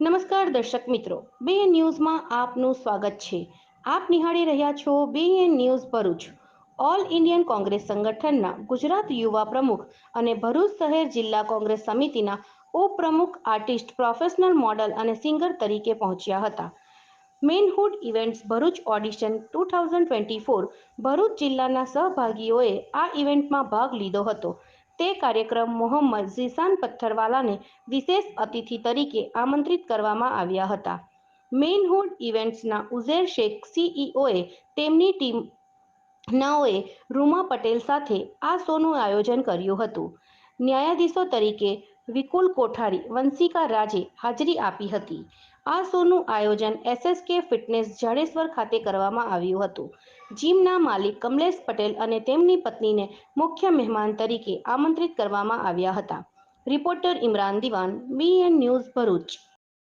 નમસ્કાર દર્શક મિત્રો બીએન ન્યૂઝમાં આપનું સ્વાગત છે. આપ નિહાળી રહ્યા છો BN news Bharuch. All Indian Congress સંગઠનના ગુજરાત યુવા પ્રમુખ અને ભરૂચ શહેર જિલ્લા કોંગ્રેસ સમિતિના ઉપપ્રમુખ આર્ટિસ્ટ પ્રોફેશનલ મોડલ અને સિંગર તરીકે પહોંચ્યા હતા. Manhood events Bharuch audition two thousand twenty four Bharuch જિલ્લાના સહભાગીઓએ આ ઇવેન્ટમાં ભાગ લીધો હતો. તે કાર્યક્રમ મોહમ્મદ ઝીસાન પથ્થરવાલાને વિશેષ અતિથિ તરીકે આમંત્રિત કરવામાં આવ્યા હતા. મેનહુડ ઇવેન્ટ્સના ઉઝેર શેખ સીઈઓએ તેમની ટીમ નાઓએ રૂમા પટેલ સાથે આ શોનું આયોજન કર્યું હતું. ન્યાયાધીશો તરીકે વિકુલ કોઠારી, વંશિકા રાજે હાજરી આપી હતી. આ શોનું આયોજન એસએસકે ફિટનેસ જાડેશ્વર ખાતે કરવામાં આવ્યું હતું. જીમના માલિક કમલેશ પટેલ અને તેમની પત્નીને મુખ્ય મહેમાન તરીકે આમંત્રિત કરવામાં આવ્યા હતા. રિપોર્ટર ઇમરાન દિવાન બીએન ન્યૂઝ ભરૂચ.